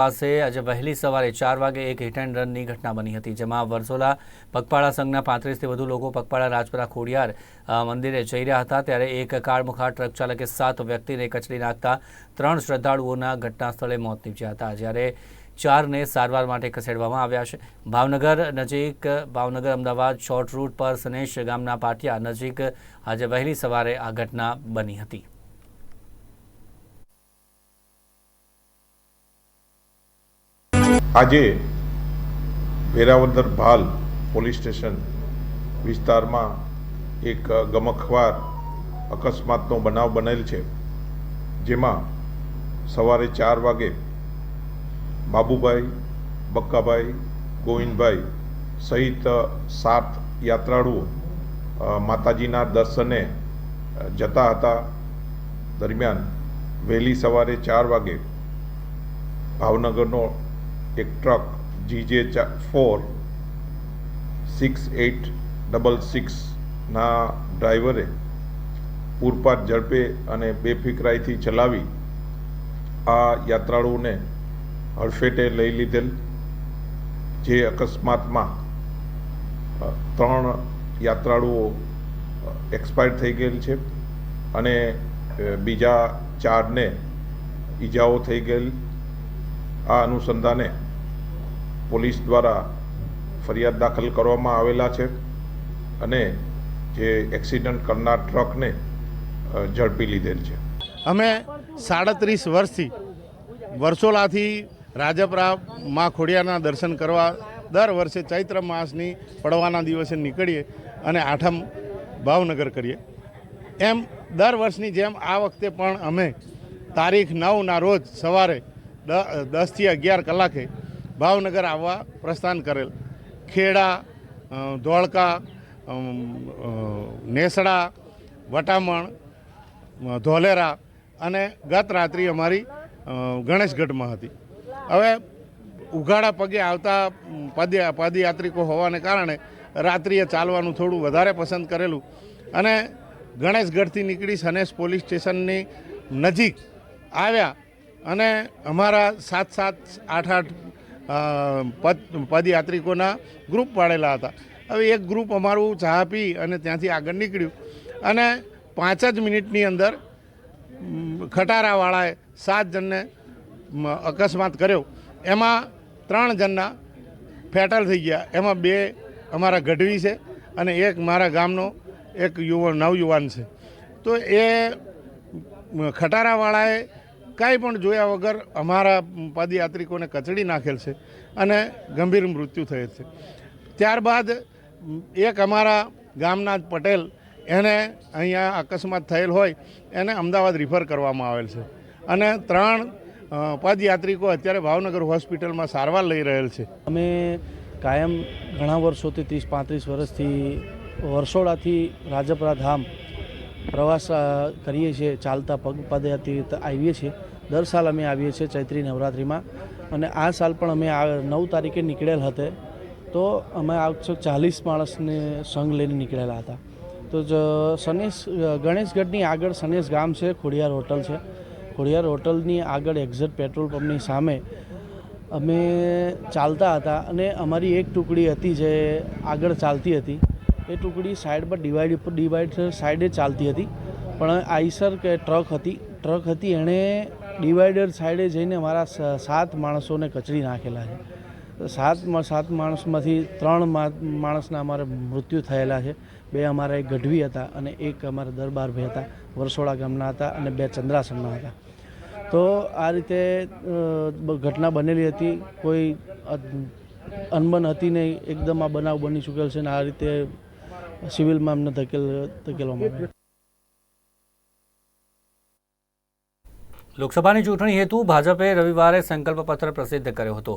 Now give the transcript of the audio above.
પાસે આજે વહેલી સવારે ચાર વાગે એક હિટ એન્ડ રનની ઘટના બની હતી, જેમાં વરસોલા પગપાળા સંઘના પાંત્રીસથી વધુ લોકો પગપાળા રાજપરા ખોડિયાર મંદિરે જઈ રહ્યા હતા. ત્યારે એક કાળમુખા ટ્રક ચાલકે સાત વ્યક્તિને કચડી નાખતા ત્રણ શ્રદ્ધાળુઓના ઘટના સ્થળે મોત નીપજ્યા હતા, જ્યારે ચારને સારવાર માટે ખસેડવામાં આવ્યા છે. ભાવનગર નજીક, ભાવનગર અમદાવાદ શોર્ટ રૂટ પર સનેશ ગામના પાટિયા નજીક આજે વહેલી સવારે આ ઘટના બની હતી. આજે વેરાવદર ભાલ પોલીસ સ્ટેશન વિસ્તારમાં એક ગમખવાર અકસ્માતનો બનાવ બનેલ છે. જેમાં સવારે ચાર વાગે બાબુભાઈ, બક્કાભાઈ, ગોવિંદભાઈ સહિત સાત યાત્રાળુઓ માતાજીના દર્શને જતા હતા. દરમિયાન વહેલી સવારે ચાર વાગે ભાવનગરનો એક truck GJ four six eight double સિક્સના ડ્રાઈવરે પૂરપાટ ઝડપે અને બેફિકરાઈથી ચલાવી આ યાત્રાળુઓને હડફેટે લઈ લીધેલ, જે અકસ્માતમાં ત્રણ યાત્રાળુઓ એક્સપાયર થઈ ગયેલ છે અને બીજા ચારને ઈજાઓ થઈ ગયેલ. આ અનુસંધાને પોલીસ દ્વારા ફરિયાદ દાખલ કરવામાં આવેલા છે અને જે એક્સિડન્ટ કરનાર ટ્રકને ઝડપી લીધેલ છે. અમે સાડત્રીસ વર્ષથી વર્ષોલાથી રાજપરા મા ખોડિયારના દર્શન કરવા દર વર્ષે ચૈત્ર માસની પડવાના દિવસે નીકળીએ અને આઠમ ભાવનગર કરીએ. એમ દર વર્ષની જેમ આ વખતે પણ અમે તારીખ નવના રોજ સવારે દસથી અગિયાર કલાકે ભાવનગર આવવા પ્રસ્થાન કરેલ. ખેડા ધોળકા નેસડા, વટામણ ધોલેરા અને ગત રાત્રિ અમારી ગણેશગઢમાં હતી. હવે ઉઘાડા પગે આવતા પદ, પદયાત્રિકો હોવાને કારણે રાત્રિએ ચાલવાનું થોડું વધારે પસંદ કરેલું અને ગણેશગઢથી નીકળી સનેશ પોલીસ સ્ટેશનની નજીક આવ્યા અને અમારા સાત સાત આઠ આઠ પદ, પદયાત્રિકોના ગ્રુપ પાડેલા હતા. હવે એક ગ્રુપ અમારું ચા પી અને ત્યાંથી આગળ નીકળ્યું. અને પાંચ જ મિનિટની અંદર ખટારાવાળાએ સાત જણને અકસ્માત કર્યો. એમાં ત્રણ જણના ફેટલ થઈ ગયા. એમાં બે અમારા ગઢવી છે અને એક મારા ગામનો એક યુવાન નવયુવાન છે. તો એ ખટારાવાળાએ કાંઈ પણ જોયા વગર અમારા પદયાત્રિકોને કચડી નાખેલ છે અને ગંભીર મૃત્યુ થયેલ છે. ત્યારબાદ એક અમારા ગામના પટેલ એને અહીંયા અકસ્માત થયેલ હોય, એને અમદાવાદ રિફર કરવામાં આવેલ છે. અને ત્રણ પદયાત્રિકો અત્યારે ભાવનગર હોસ્પિટલમાં સારવાર લઈ રહેલ છે. અમે કાયમ ઘણા વર્ષોથી, ત્રીસ પાંત્રીસ વર્ષથી વરસોડાથી રાજપરા ધામ પ્રવાસ કરીએ છીએ, ચાલતા પગ પદયાત્રી આવીએ છીએ. દર સાલ અમે આવીએ છીએ ચૈત્રી નવરાત્રિમાં. અને આ સાલ પણ અમે આ નવ તારીખે નીકળેલ હતા. તો અમે આઠસો ચાલીસ માણસને સંઘ લઈને નીકળેલા હતા. તો જ સનેશ ગણેશગઢની આગળ સનેશ ગામ છે, ખોડિયાર હોટલ છે. ખોડિયાર હોટલની આગળ એક્ઝેટ પેટ્રોલ પંપની સામે અમે ચાલતા હતા. અને અમારી એક ટુકડી હતી જે આગળ ચાલતી હતી. એ ટુકડી સાઈડ પર ડિવાઈડ ઉપર ડિવાઈડ સાઈડે ચાલતી હતી. પણ આઈસર કે ટ્રક હતી. ટ્રક હતી, એણે ડિવાઈડર સાઈડે જઈને મારા સાત માણસોને કચડી નાખેલા છે. સાત સાત માણસમાંથી ત્રણ માણસના અમારે મૃત્યુ થયેલા છે. બે અમારા એક ગઢવી હતા અને એક અમારા દરબારભાઈ હતા, વરસોડા ગામના હતા અને બે ચંદ્રાસનના હતા. તો આ રીતે ઘટના બનેલી હતી. કોઈ અનબન હતી નહીં. એકદમ આ બનાવ બની ચૂકેલ છે ને આ રીતે સિવિલમાં અમને ધકેલ ધકેલવામાં આવ્યા લોકસભાની ચૂંટણી હેતુ ભાજપે રવિવારે સંકલ્પ પત્ર પ્રસિદ્ધ કર્યો હતો.